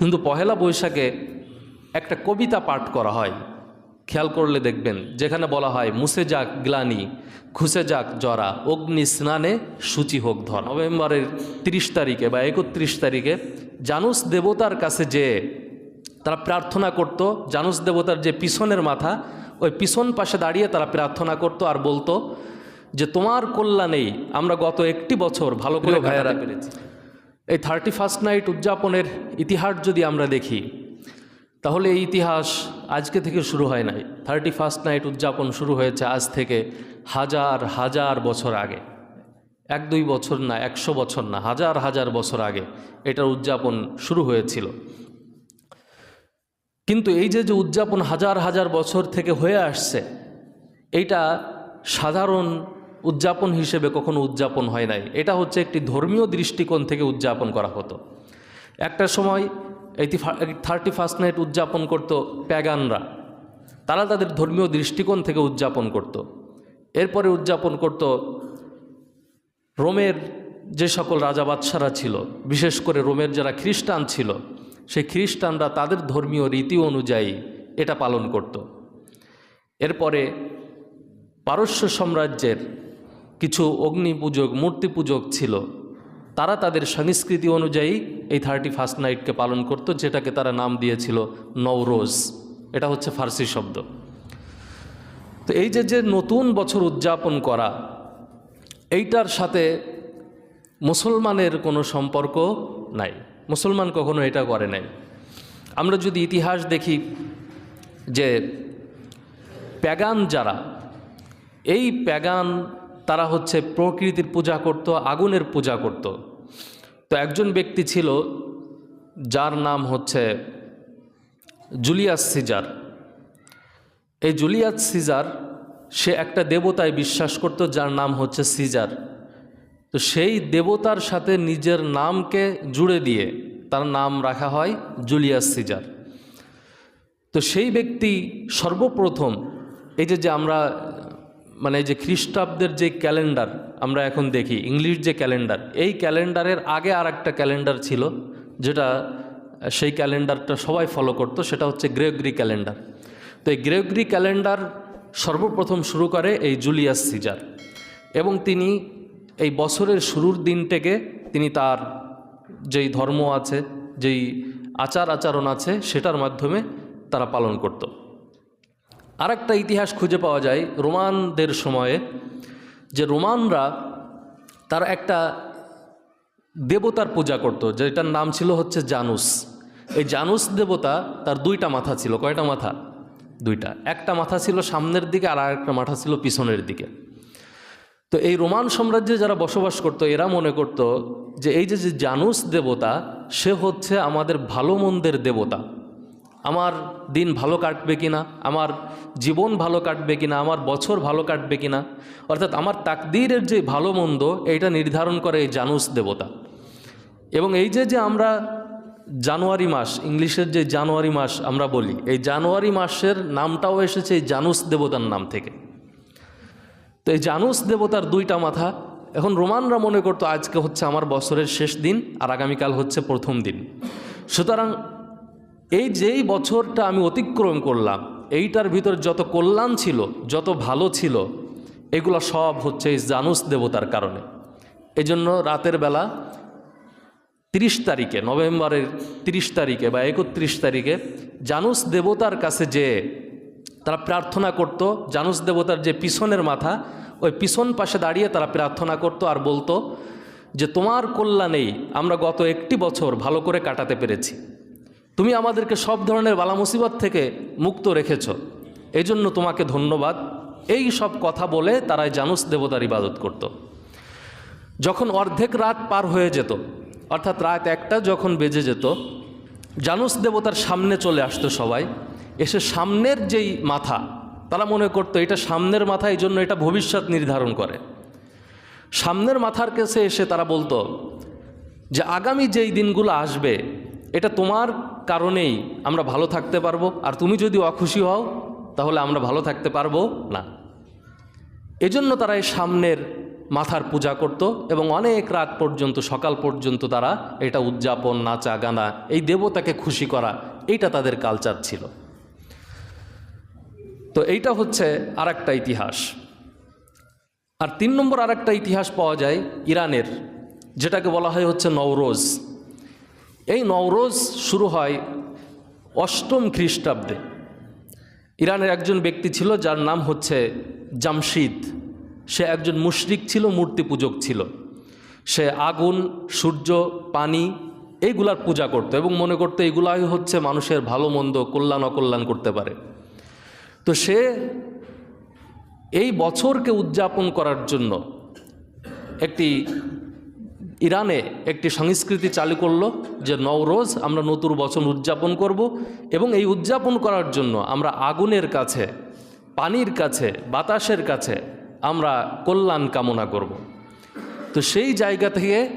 কিন্তু পহেলা বৈশাখে একটা কবিতা পাঠ করা হয়। খেয়াল করলে দেখবেন যেখানে বলা হয় মুছে যাক গ্লানি খুশে যাক জরা অগ্নি স্নানে সূচি হোক ধর নভেম্বরের তিরিশ তারিখে বা একত্রিশ তারিখে জানুস দেবতার কাছে যে তারা প্রার্থনা করত। জানুস দেবতার যে পিছনের মাথা ওই পিছন পাশে দাঁড়িয়ে তারা প্রার্থনা করত আর বলতো যে তোমার কল্যাণেই আমরা গত একটি বছর ভালো করে ভাইয়ারা পেরেছি। এই থার্টি ফার্স্ট নাইট উদযাপনের ইতিহাস যদি আমরা দেখি, তাহলে এই ইতিহাস আজকে থেকে শুরু হয় নাই। থার্টি ফার্স্ট নাইট উদযাপন শুরু হয়েছে আজ থেকে হাজার হাজার বছর আগে। এক, দুই বছর না, একশো বছর না, হাজার হাজার বছর আগে এটার উদযাপন শুরু হয়েছিল। কিন্তু এই যে যে উদযাপন হাজার হাজার বছর থেকে হয়ে আসছে, এইটা সাধারণ উদযাপন হিসেবে কখনো উদযাপন হয় নাই। এটা হচ্ছে একটি ধর্মীয় দৃষ্টিকোণ থেকে উদযাপন করা হতো। একটা সময় এই থার্টি ফার্স্ট নাইট উদযাপন করতো প্যাগানরা। তারা তাদের ধর্মীয় দৃষ্টিকোণ থেকে উদযাপন করত। এরপরে উদযাপন করত রোমের যে সকল রাজা বাদশারা ছিল, বিশেষ করে রোমের যারা খ্রিস্টান ছিল, সেই খ্রিস্টানরা তাদের ধর্মীয় রীতি অনুযায়ী এটা পালন করত। এরপরে পারস্য সাম্রাজ্যের কিছু অগ্নি পূজক মূর্তি পূজক ছিল। তারা তাদের সংস্কৃতি অনুযায়ী এই থার্টি ফার্স্ট নাইটকে পালন করত, যেটাকে তারা নাম দিয়েছিল নওরোজ। এটা হচ্ছে ফার্সি শব্দ। তো এই যে যে নতুন বছর উদযাপন করা, এইটার সাথে মুসলমানের কোনো সম্পর্ক নাই। মুসলমান কখনো এটা করে নাই। আমরা যদি ইতিহাস দেখি, যে প্যাগান যারা, এই প্যাগান তারা হচ্ছে প্রকৃতির পূজা করত, আগুনের পূজা করত। তো একজন ব্যক্তি ছিল, যার নাম হচ্ছে জুলিয়াস সিজার। এই জুলিয়াস সিজার, সে একটা দেবতায় বিশ্বাস করত, যার নাম হচ্ছে সিজার। তো সেই দেবতার সাথে নিজের নামকে জুড়ে দিয়ে তার নাম রাখা হয় জুলিয়াস সিজার। তো সেই ব্যক্তি সর্বপ্রথম, এই যে যে আমরা মানে যে খ্রিস্টাব্দের যে ক্যালেন্ডার আমরা এখন দেখি, ইংলিশ যে ক্যালেন্ডার, এই ক্যালেন্ডারের আগে আর একটা ক্যালেন্ডার ছিল, যেটা সেই ক্যালেন্ডারটা সবাই ফলো করতো, সেটা হচ্ছে গ্রেগরি ক্যালেন্ডার। তো এই গ্রেগরি ক্যালেন্ডার সর্বপ্রথম শুরু করে এই জুলিয়াস সিজার এবং তিনি এই বছরের শুরুর দিনটাকে তিনি তার যেই ধর্ম আছে, যেই আচার আচরণ আছে, সেটার মাধ্যমে তারা পালন করত। আর একটা ইতিহাস খুঁজে পাওয়া যায় রোমানদের সময়ে, যে রোমানরা তার একটা দেবতার পূজা করত, যেটার নাম ছিল হচ্ছে জানুস। এই জানুস দেবতা তার দুইটা মাথা ছিল, কয়টা মাথা? দুইটা। একটা মাথা ছিল সামনের দিকে আর একটা মাথা ছিল পিছনের দিকে। তো এই রোমান সাম্রাজ্যে যারা বসবাস করতো, এরা মনে করত যে এই যে যে জানুস দেবতা, সে হচ্ছে আমাদের ভালো মন্দের দেবতা। আমার দিন ভালো কাটবে কিনা, আমার জীবন ভালো কাটবে কিনা, আমার বছর ভালো কাটবে কিনা, অর্থাৎ আমার তাকদীরের যে ভালো মন্দ, এইটা নির্ধারণ করে এই জানুস দেবতা। এবং এই যে যে আমরা জানুয়ারি মাস, ইংলিশের যে জানুয়ারি মাস আমরা বলি, এই জানুয়ারি মাসের নামটাও এসেছে এই জানুস দেবতার নাম থেকে। তো এই জানুস দেবতার দুইটা মাথা, এখন রোমানরা মনে করতো আজকে হচ্ছে আমার বছরের শেষ দিন আর আগামীকাল হচ্ছে প্রথম দিন। সুতরাং এই যেই বছরটা আমি অতিক্রম করলাম, এইটার ভিতর যত কল্যাণ ছিল, যত ভালো ছিল, এগুলো সব হচ্ছে এই জানুস দেবতার কারণে। এজন্য রাতের বেলা তিরিশ তারিখে, নভেম্বরের তিরিশ তারিখে বা একত্রিশ তারিখে জানুস দেবতার কাছে যে তারা প্রার্থনা করত, জানুস দেবতার যে পিছনের মাথা, ওই পিছন পাশে দাঁড়িয়ে তারা প্রার্থনা করত আর বলতো যে তোমার কল্যাণেই আমরা গত একটি বছর ভালো করে কাটাতে পেরেছি। তুমি আমাদেরকে সব ধরনের বালা মুসিবত থেকে মুক্ত রেখেছ। এই জন্য তোমাকে ধন্যবাদ। এই সব কথা বলে তারাই জানুস দেবতার ইবাদত করত। যখন অর্ধেক রাত পার হয়ে যেত, অর্থাৎ রাত একটা যখন বেজে যেত, জানুস দেবতার সামনে চলে আসতো সবাই। এসে সামনের যেই মাথা, তারা মনে করতো এটা সামনের মাথা এই জন্য এটা ভবিষ্যৎ নির্ধারণ করে। সামনের মাথার কাছে এসে তারা বলতো যে, আগামী যেই দিনগুলো আসবে এটা তোমার কারণেই আমরা ভালো থাকতে পারব, আর তুমি যদি অখুশি হও, তাহলে আমরা ভালো থাকতে পারব না। এজন্য তারা এই সামনের মাথার পূজা করত এবং অনেক রাত পর্যন্ত, সকাল পর্যন্ত তারা এটা উদযাপন, নাচা গানা এই দেবতাকে খুশি করা, এইটা তাদের কালচার ছিল। তো এইটা হচ্ছে আর ইতিহাস। আর তিন নম্বর আর ইতিহাস পাওয়া যায় ইরানের, যেটাকে বলা হয় হচ্ছে নওরোজ। এই নওরোজ শুরু হয় অষ্টম খ্রিস্টাব্দে। ইরানের একজন ব্যক্তি ছিল, যার নাম হচ্ছে জামশিদ। সে একজন মুশরিক ছিল, মূর্তি পূজক ছিল। সে আগুন, সূর্য, পানি এইগুলার পূজা করতো এবং মনে করতো এগুলাই হচ্ছে মানুষের ভালো, মন্দ, কল্যাণ, অকল্যাণ করতে পারে। তো সে এই বছরকে উদযাপন করার জন্য একটি ইরানে একটি সংস্কৃতি চালু করল যে নওরোজ আমরা নতুন বছর উদযাপন করব এবং এই উদযাপন করার জন্য আমরা আগুনের কাছে, পানির কাছে, বাতাসের কাছে আমরা কল্যাণ কামনা করব। তো সেই জায়গা থেকে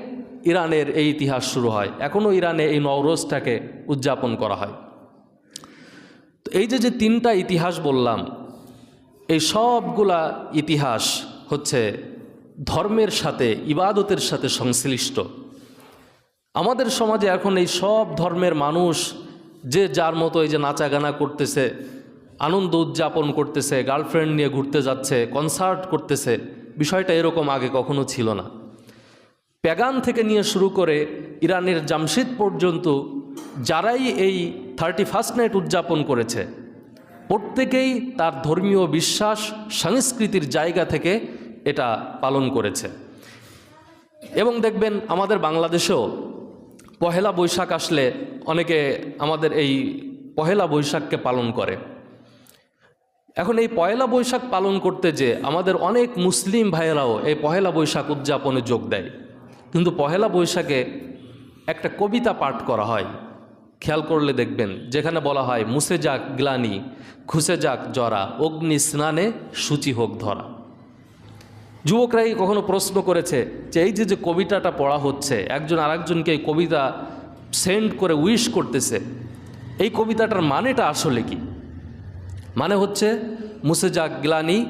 ইরানের এই ইতিহাস শুরু হয়। এখনও ইরানে এই নওরোজটাকে উদযাপন করা হয়। তো এই যে যে তিনটা ইতিহাস বললাম, এই সবগুলা ইতিহাস হচ্ছে ধর্মের সাথে, ইবাদতের সাথে সংশ্লিষ্ট। আমাদের সমাজে এখন এই সব ধর্মের মানুষ যে যার মতো এই যে নাচা গানা করতেছে, আনন্দ উদযাপন করতেছে, গার্লফ্রেন্ড নিয়ে ঘুরতে যাচ্ছে, কনসার্ট করতেছে, বিষয়টা এরকম আগে কখনো ছিল না। প্যাগান থেকে নিয়ে শুরু করে ইরানের জামশিদ পর্যন্ত যারাই এই থার্টি ফার্স্ট নাইট উদযাপন করেছে, প্রত্যেকেই তার ধর্মীয় বিশ্বাস, সংস্কৃতির জায়গা থেকে এটা পালন করেছে। এবং দেখবেন আমাদের বাংলাদেশেও পহেলা বৈশাখ আসলে অনেকে আমাদের এই পহেলা বৈশাখকে পালন করে। এখন এই পয়লা বৈশাখ পালন করতে যে আমাদের অনেক মুসলিম ভাইয়েরাও এই পহেলা বৈশাখ উদযাপনে যোগ দেয়। কিন্তু পহেলা বৈশাখে একটা কবিতা পাঠ করা হয়। খেয়াল করলে দেখবেন যেখানে বলা হয় মুসে যাক গ্লানি খুসে যাক জরা, অগ্নি স্নানে সূচি হোক ধরা। যুবকরাই কখনো প্রশ্ন করেছে যে এই যে যে কবিতাটা পড়া হচ্ছে, একজন আরেকজনকে এই কবিতা সেন্ড করে উইশ করতেছে, এই কবিতাটার মানেটা আসলে কি? মানে হচ্ছে, মুছে যাক গ্লানি,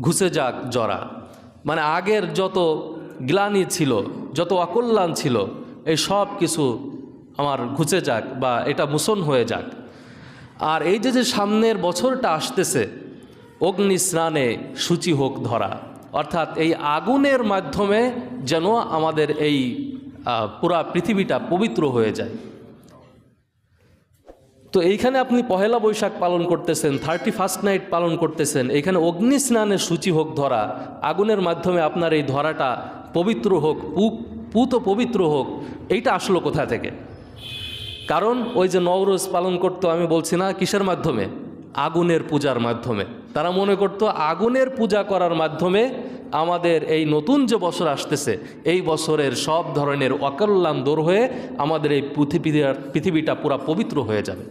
ঘুষে যাক জরা। মানে আগের যত গ্লানি ছিল, যত অকল্যাণ ছিল, এই সব কিছু আমার ঘুচে যাক বা এটা মুসন হয়ে যাক। আর এই যে যে সামনের বছরটা আসতেছে অগ্নি স্নানে সূচি হোক ধরা অর্থাৎ এই আগুনের মাধ্যমে যেন আমাদের এই পুরা পৃথিবীটা পবিত্র হয়ে যায়। তো এইখানে আপনি পহেলা বৈশাখ পালন করতেছেন, থার্টি ফার্স্ট নাইট পালন করতেছেন এখানে অগ্নি স্নানের সূচি হোক ধরা, আগুনের মাধ্যমে আপনার এই ধরাটা পবিত্র হোক পুত পবিত্র হোক, এইটা আসলো কোথা থেকে? কারণ ওই যে নওরোজ পালন করতো, আমি বলছি না কিসের মাধ্যমে? আগুনের পূজার মাধ্যমে। তারা মনে করত আগুনের পূজা করার মাধ্যমে আমাদের এই নতুন যে বছর আসতেছে, এই বছরের সব ধরনের অকল্যাণ দূর হয়ে আমাদের এই পৃথিবীটা পুরা পবিত্র হয়ে যাবে।